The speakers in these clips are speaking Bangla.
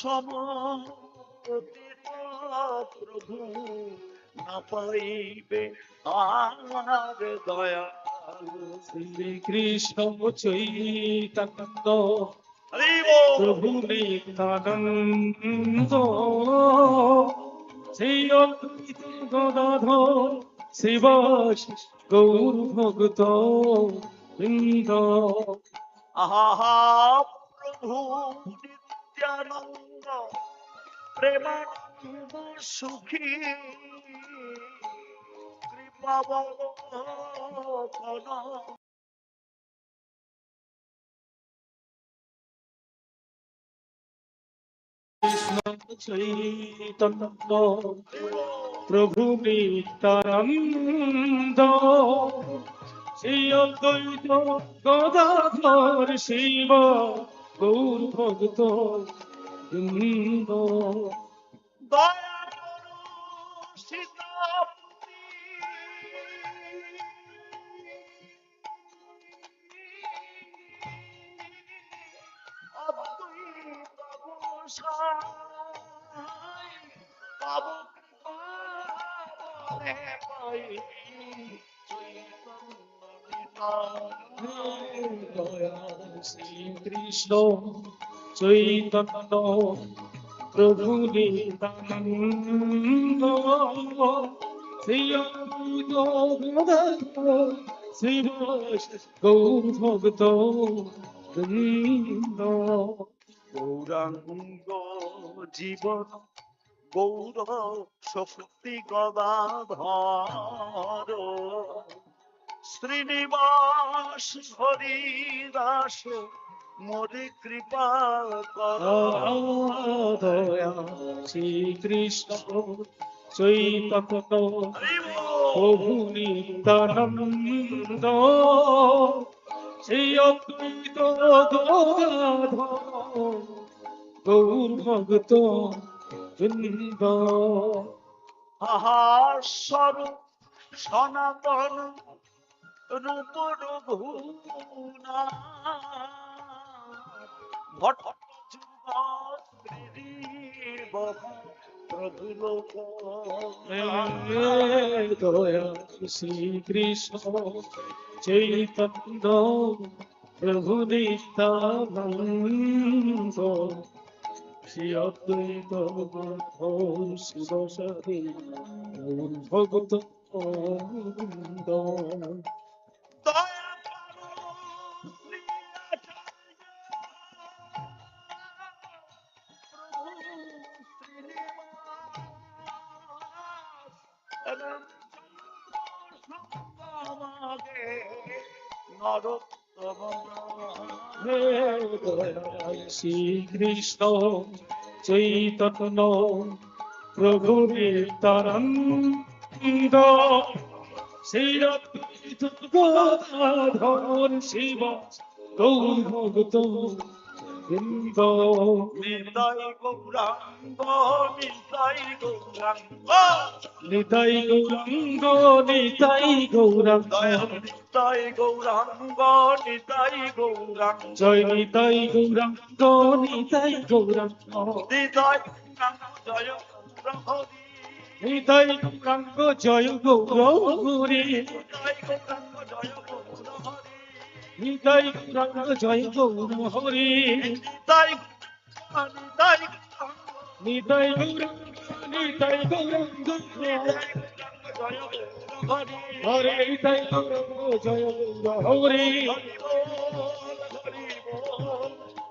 সম প্রভু না পাইবে আর দয়াল শ্রীকৃষ্ণ চৈতন্য। প্রভু নিত্যানন্দ শ্রী গদাধর শিবাস গৌর ভক্ত বৃন্দ। আহা প্রভু। নিত্যানন্দ প্রেমানন্দ সুখী। কৃপা বল কৃষ্ণ চৈতন্য প্রভু নিত্যানন্দ। শ্রী অদ্বৈত গদাধর শিব গৌর ভক্ত বৃন্দ। দয়া করো সীতাপতি। অদ্বৈত গোসাই পাব কৃপা পাই চৈতন্য দয়া শ্রীকৃষ্ণ চৈতন্য প্রভু নিত্যানন্দ শ্রী অদ্বৈত গদাধর শিব গৌর ভক্ত বৃন্দ। গৌরাঙ্গ জীবন গৌর শক্তি, গদাধর। শ্রীনিবাস হরিদাস মোরে কৃপা শ্রীকৃষ্ণ চৈতন্য হরি। প্রভু নিত্যানন্দ শ্রী অদ্বৈত গৌর ভক্ত বৃন্দ আহার স্বরূপ সনাতন লোক দয়া শ্রীকৃষ্ণ চৈতন্য প্রভু নিত্যানন্দ শ্রী অদ্বৈত শিব ভগত শ্রীকৃষ্ণ চৈতন্য প্রভু নিত্যানন্দ শ্রী অদ্বৈত গদাধর শিব গৌর ভক্ত বৃন্দ নিতাই গৌরাঙ্গ নিতাই গৌরাঙ্গ নিতাই গৌরাঙ্গ নিতাই গৌরাঙ্গ দয়াল নিতাই গৌরাঙ্গ নিতাই গৌরাঙ্গ জয় নিতাই গৌরাঙ্গ নিতাই গৌরাঙ্গ নিতাই গৌরাঙ্গ জয় গৌরাঙ্গ নিতাই গৌরাঙ্গ জয় গৌরী নিতাই গৌরাঙ্গ জয় গৌর হরি নিতাই নিতাই নিতাই গৌরাঙ্গ নিতাই গৌরাঙ্গ জয় গৌরাঙ্গ হরে নিতাই গৌরাঙ্গ জয় গৌর হরি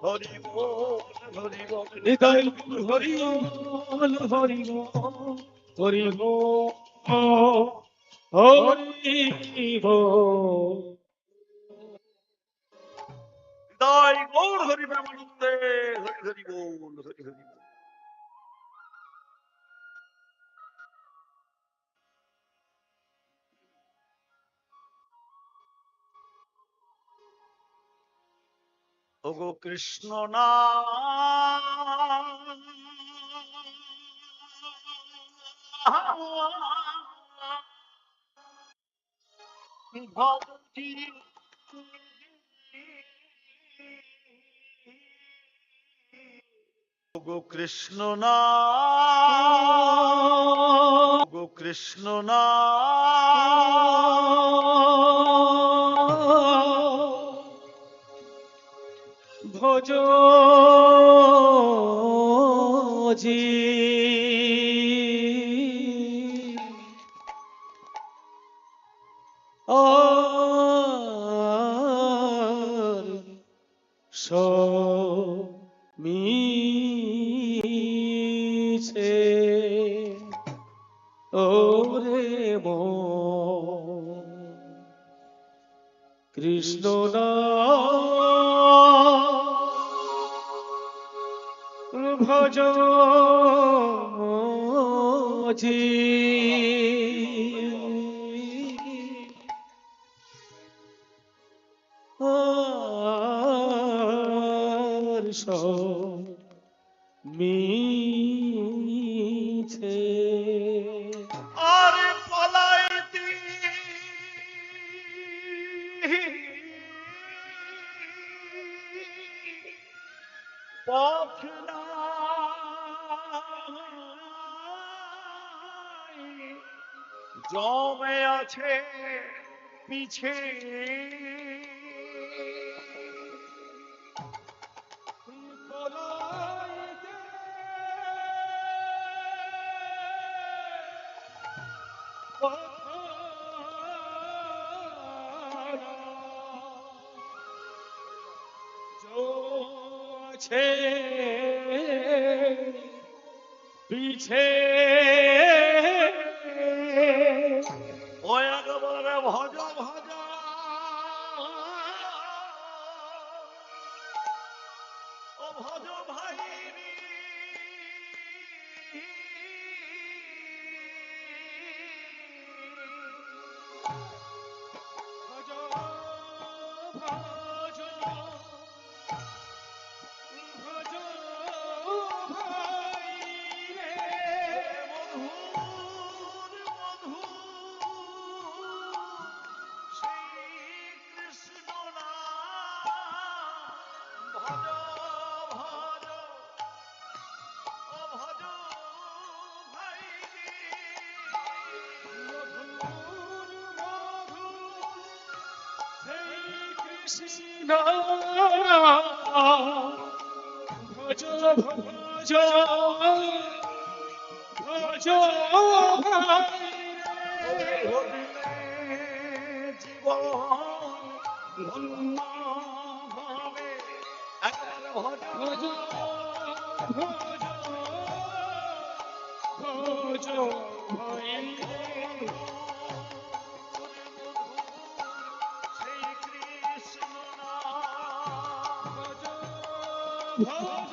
হরি বল হরি হরি হরি হরি হরি তাই গৌর হরি প্রেমানন্দে হরি হরি বল হরি হরি ওগো কৃষ্ণ না ভক্তি গো কৃষ্ণ না। গো কৃষ্ণ না। ভোজ জি। জি জমে আছে পিছে। আছে পিছে। কৃষ্ণ ভজ ভজ ভজ জীবন একবারে ভজ ভজ ভজ ভজ ভজ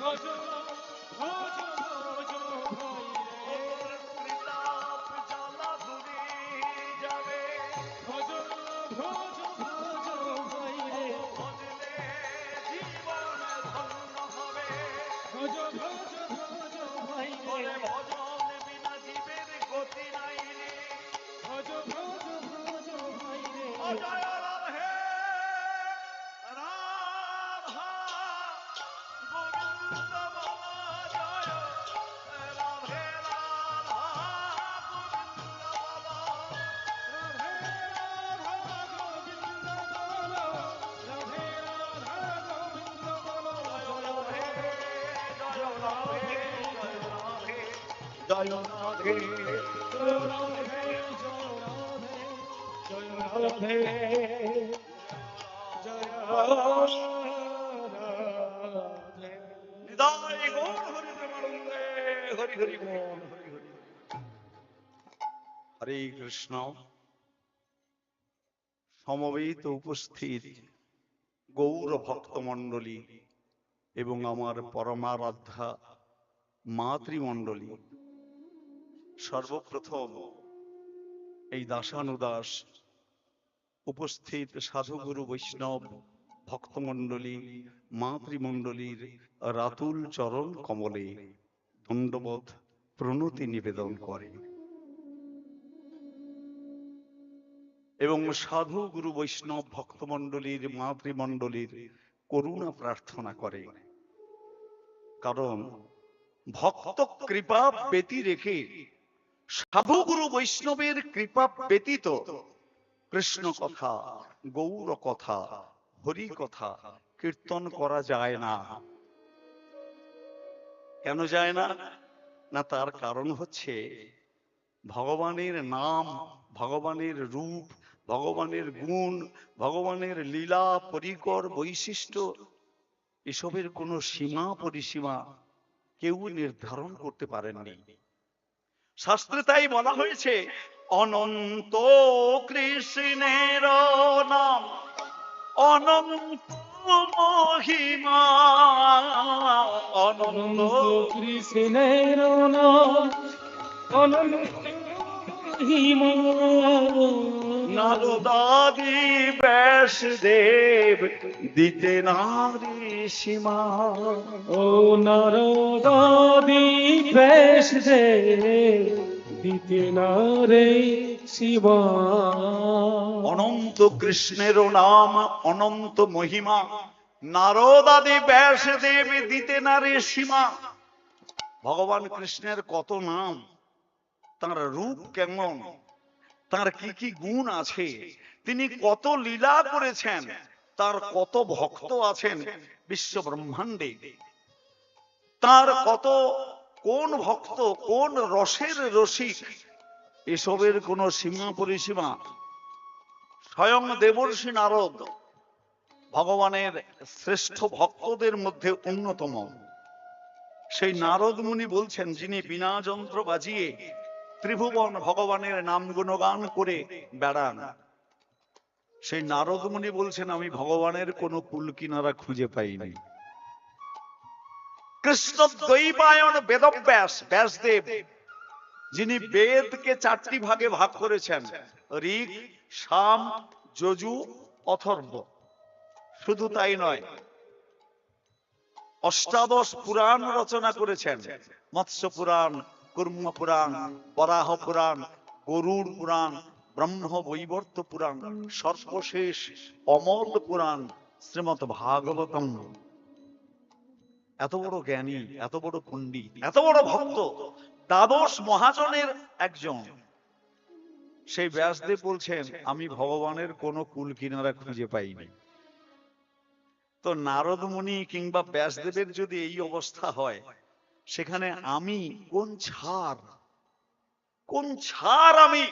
ভজ হরি কৃষ্ণ। সমবেত উপস্থিত গৌর ভক্তমণ্ডলী এবং আমার পরমারাধ্যা মাতৃমণ্ডলী সর্বপ্রথম এই দাসানুদাস উপস্থিত সাধুগুরু বৈষ্ণব ভক্তমণ্ডলী, মাতৃমণ্ডলীর রাতুল চরণ কমলে দণ্ডবোধ প্রণতি নিবেদন করে। এবং সাধু গুরু বৈষ্ণব ভক্তমণ্ডলীর, মাতৃমণ্ডলীর করুণা প্রার্থনা করে। কারণ ভক্ত কৃপা ব্যতি রেখে সাধু গুরু বৈষ্ণবের কৃপা ব্যতীত কৃষ্ণ কথা, গৌর কথা, হরি কথা কীর্তন করা যায় না। কেন যায় না? না, তার কারণ হচ্ছে ভগবানের নাম, ভগবানের রূপ, ভগবানের গুণ, ভগবানের লীলা, পরিকর বৈশিষ্ট্য, এসবের কোনো সীমা পরিসীমা কেউ নির্ধারণ করতে পারেননি। শাস্ত্রে তাই বলা হয়েছে অনন্ত কৃষ্ণের নাম অনন্ত মহিমা অনন্ত কৃষ্ণের নাম অনন্ত মহিমা। নারদাদি ব্যাসদেব দিতে নারী সীমা। ও নারদাদি দে দিতে না রে শিবা অনন্ত কৃষ্ণের নাম অনন্ত মহিমা। নারদাদি ব্যাসদেব দিতে নারী সীমা। ভগবান কৃষ্ণের কত নাম তার রূপ কেমন? তার কি কি গুণ আছে? তিনি কত লীলা করেছেন? তার কত ভক্ত আছেন? বিশ্ব ব্রহ্মাণ্ডে। তার কত, কোন ভক্ত, কোন রসের রসিক? এসবের কোনো সীমা পরিসীমা। স্বয়ং দেবর্ষী নারদ ভগবানের শ্রেষ্ঠ ভক্তদের মধ্যে অন্যতম। সেই নারদ মুনি বলছেন, যিনি বিনা যন্ত্র বাজিয়ে ত্রিভুবন ভগবানের নাম গুণগান করে বেড়ান। সেই নারদ মুনি বলছেন, আমি ভগবানের কোনো কুল কিনারা খুঁজে পাইনি। কৃষ্ণ দ্বৈপায়ন বেদব্যাস, ব্যাসদেব, যিনি বেদকে চারটি ভাগে ভাগ করেছেন ঋক সাম, যজু, অথর্ব। শুধু তাই নয়, অষ্টাদশ পুরাণ রচনা করেছেন, মৎস্য পুরাণ কুর্ম পুরাণ, বরাহ পুরাণ গরুড় পুরাণ, ব্রহ্ম বৈবর্ত পুরাণ, সর্বশেষ অমল পুরাণ শ্রীমৎ ভাগবতম। এত বড় জ্ঞানী, এত বড় পণ্ডিত, এত বড় ভক্ত, দ্বাদশ মহাজনের একজন। সেই ব্যাসদেব বলছেন, আমি ভগবানের কোন কুল কিনারা খুঁজে পাইনি। তো নারদ মুনি কিংবা ব্যাসদেবের যদি এই অবস্থা হয় সেখানে আমি কোন ছাড় কোন ছাড় আমি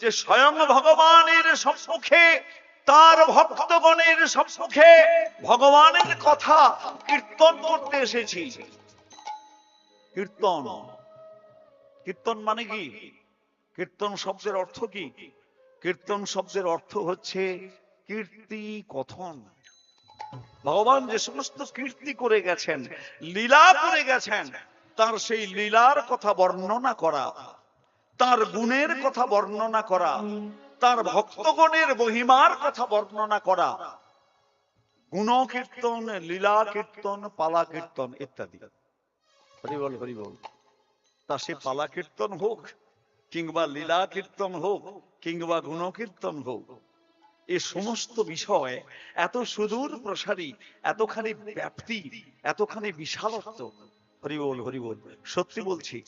যে স্বয়ং ভগবানের সম্মুখে তার ভক্তগণের সম্মুখে ভগবানের কথা কীর্তন করতে এসেছি। কীর্তন। কীর্তন মানে কি? কীর্তন শব্দের অর্থ কি? কীর্তন শব্দের অর্থ হচ্ছে কীর্তি কথন। ভগবান যে সমস্ত কীর্তি করে গেছেন, লীলা করে গেছেন, তার সেই লীলার কথা বর্ণনা করা, তার গুণের কথা বর্ণনা করা, তার ভক্তগণের মহিমার কথা বর্ণনা করা গুণ কীর্তন লীলা কীর্তন পালা কীর্তন ইত্যাদি হরিবল হরিবল তা সে পালা কীর্তন হোক, কিংবা লীলা কীর্তন হোক, কিংবা গুণ কীর্তন হোক এ সমস্ত বিষয় এত সুদূর প্রসারী, এতখানি ব্যাপ্তি, এতখানি বিশালত্ব। হরিবল হরিবল সত্যি বলছি,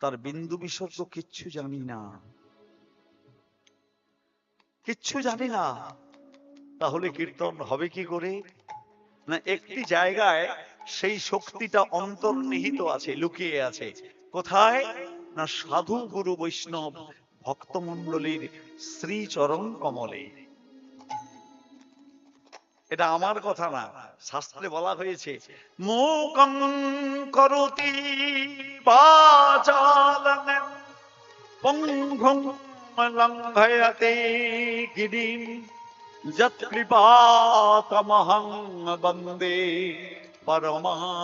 তার বিন্দু বিসর্গ কিচ্ছু জানি না। কিচ্ছু জানি না। তাহলে কীর্তন হবে কি করে? না, একটি জায়গায় সেই শক্তিটা অন্তর্নিহিত আছে, লুকিয়ে আছে। কোথায়? না, সাধু গুরু বৈষ্ণব ভক্তমণ্ডলীর শ্রীচরণ কমলে। এটা আমার কথা না, শাস্ত্রে বলা হয়েছে মুকং করতি বাচালং পঙ্গুং লঙ্ঘয়তে গিরিম যৎকৃপাতমহং বন্দে পরমানন্দমাধবম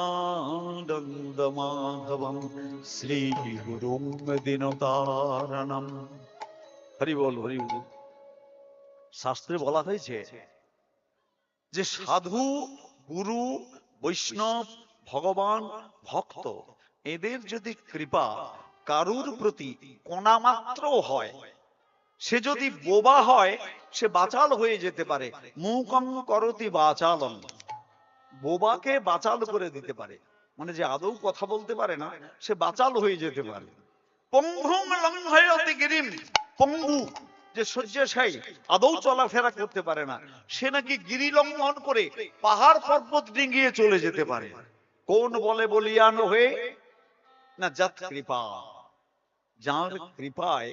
শ্রী গুরুম দিনতারণম। হরি বল হরি বল। শাস্ত্রে বলা হয়েছে যে সাধু, গুরু, বৈষ্ণব, ভগবান, ভক্ত, এদের যদি কৃপা কারুর প্রতি কণামাত্র হয়, সে যদি বোবা হয়, সে বাচাল হয়ে যেতে পারে। মুকম করতি বাচালম। বোবাকে বাচাল করে দিতে পারে। মানে যে আদৌ কথা বলতে পারে না, সে বাচাল হয়ে যেতে পারে। পঙ্গু যে শয্যাশায়ী আদৌ চলাফেরা করতে পারে না। সে নাকি গিরি লঙ্ঘন করে পাহাড় পর্বত ডিঙ্গিয়ে চলে যেতে পারে। কোন বলে বলিয়ান হয়ে? না যাত কৃপা যার কৃপায়